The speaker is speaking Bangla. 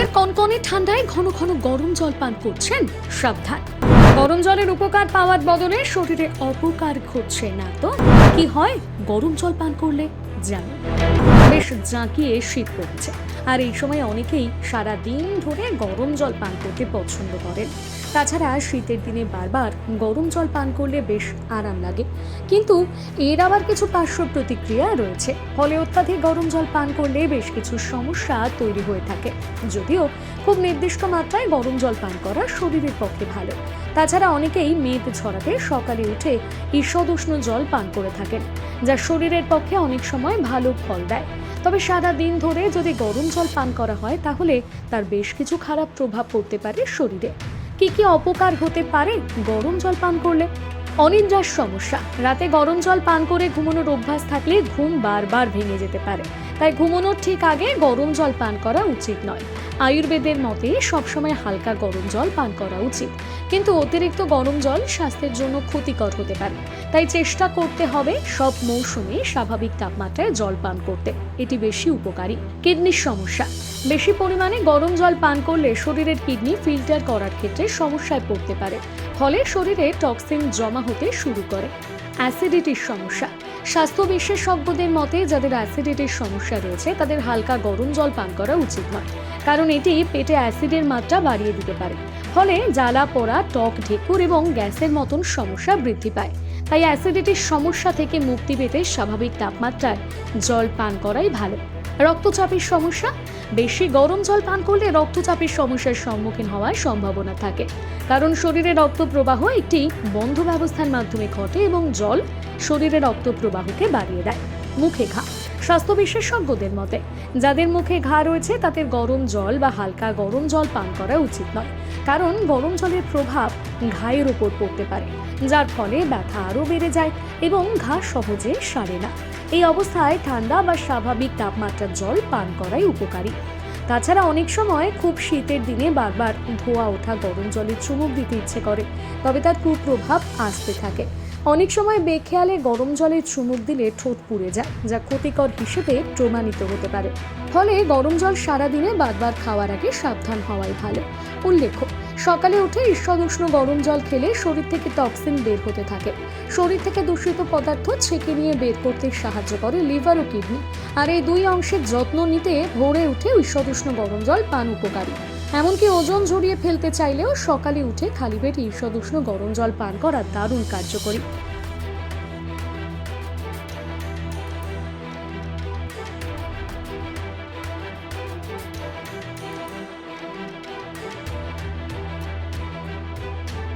শীতের কনকনে ঠান্ডায় ঘন ঘন গরম জল পান করছেন সাবধান। গরম জলের উপকার পাওয়ার বদলে শরীরে অপকার ঘটছে না। তো কি হয়? গরম জল পান করলে জানো বেশ জাঁকিয়ে শীত পড়ছে। আর এই সময় অনেকেই সারা দিন ধরে গরম জল পান করতে পছন্দ করেন। তাছাড়া শীতের দিনে বারবার গরম জল পান করলে বেশ আরাম লাগে। কিন্তু এর আবার কিছু পার্শ্ব প্রতিক্রিয়া রয়েছে। ফলে অত্যাধিক গরম জল পান করলে বেশ কিছু সমস্যা তৈরি হয়ে থাকে। যদিও খুব নির্দিষ্ট মাত্রায় গরম জল পান করা শরীরের পক্ষে ভালো। তাছাড়া অনেকেই মেদ ঝরাতে সকালে উঠে ঈষদ উষ্ণ জল পান করে থাকেন। যা শরীরের পক্ষে অনেক সময় ভালো ফল দেয়। তবে সারা দিন ধরে যদি গরম জল পান করা হয়, তাহলে তার বেশ কিছু খারাপ প্রভাব পড়তে পারে শরীরে। কি কি অপকার হতে পারে গরম জল পান করলে? অনিদ্রার সমস্যা। রাতে গরম জল পান করে ঘুমানোর অভ্যাস থাকলে ঘুম বারবার ভেঙে যেতে পারে। তাই ঘুমানোর ঠিক আগে গরম জল পান করা উচিত নয়। আয়ুর্বেদের মতে সবসময় হালকা গরম জল পান করা উচিত। কিন্তু অতিরিক্ত গরম জল স্বাস্থ্যের জন্য ক্ষতিকর হতে পারে। তাই চেষ্টা করতে হবে সব মৌসুমে স্বাভাবিক তাপমাত্রায় জল পান করতে। এটি বেশি উপকারী। কিডনির সমস্যা। বেশি পরিমাণে গরম জল পান করলে শরীরের কিডনি ফিল্টার করার ক্ষেত্রে সমস্যায় পড়তে পারে। ফলে শরীরে টক্সিন জমা হতে শুরু করে। অ্যাসিডিটির সমস্যা। স্বাস্থ্য বিশেষজ্ঞদের মতে, যাদের অ্যাসিডিটির সমস্যা রয়েছে, তাদের হালকা গরম জল পান করা উচিত নয়। কারণ এটি পেটে অ্যাসিডের মাত্রা বাড়িয়ে দিতে পারে। ফলে জ্বালা, পোড়া টক ঢেকুর এবং গ্যাসের মতন সমস্যা বৃদ্ধি পায়। তাই অ্যাসিডিটির সমস্যা থেকে মুক্তি পেতে স্বাভাবিক তাপমাত্রায় জল পান করাই ভালো। রক্তচাপের সমস্যা? বেশি গরম জল পান করলে রক্তচাপের সমস্যার সম্মুখীন হওয়ার সম্ভাবনা থাকে। কারণ শরীরে রক্ত প্রবাহ একটি বন্ধ ব্যবস্থার মাধ্যমে ঘটে এবং জল শরীরে রক্ত প্রবাহকে বাড়িয়ে দেয়। মুখে ঘা। স্বাস্থ্য বিশেষজ্ঞদের মতে, যাদের মুখে ঘা রয়েছে, তাদের গরম জল বা হালকা গরম জল পান করা উচিত নয়। কারণ গরম জলের প্রভাব ঘায়ের ওপর পড়তে পারে, যার ফলে ব্যথা আরও বেড়ে যায় এবং ঘা সহজে সারে না। এই অবস্থায় ঠান্ডা বা স্বাভাবিক তাপমাত্রার জল পান করাই উপকারী। তাছাড়া অনেক সময় খুব শীতের দিনে বারবার ধোয়া ওঠা গরম জলে চুমুক দিতে ইচ্ছে করে, তবে তার কুপ্রভাব আসতে থাকে। অনেক সময় বেখেয়ালে গরম জলে চুমুক দিলে ঠোঁট পুড়ে যায়, যা ক্ষতিকর হিসেবে প্রমাণিত হতে পারে। ফলে গরম জল সারাদিনে বারবার খাওয়ার আগে সাবধান হওয়াই ভালো। উল্লেখ্য, সকালে উঠে ঈষদুষ্ণ গরম জল খেলে শরীর থেকে টক্সিন বের হতে থাকে। শরীর থেকে দূষিত পদার্থ ছেঁকে নিয়ে বের করতে সাহায্য করে লিভার ও কিডনি। আর এই দুই অংশের যত্ন নিতে ভোরে উঠে ঈষদুষ্ণ গরম জল পান উপকারী। এমনকি ওজন ঝরিয়ে ফেলতে চাইলেও সকালে উঠে খালি পেটে ঈষদুষ্ণ গরম জল পান করা দারুণ কার্যকরী।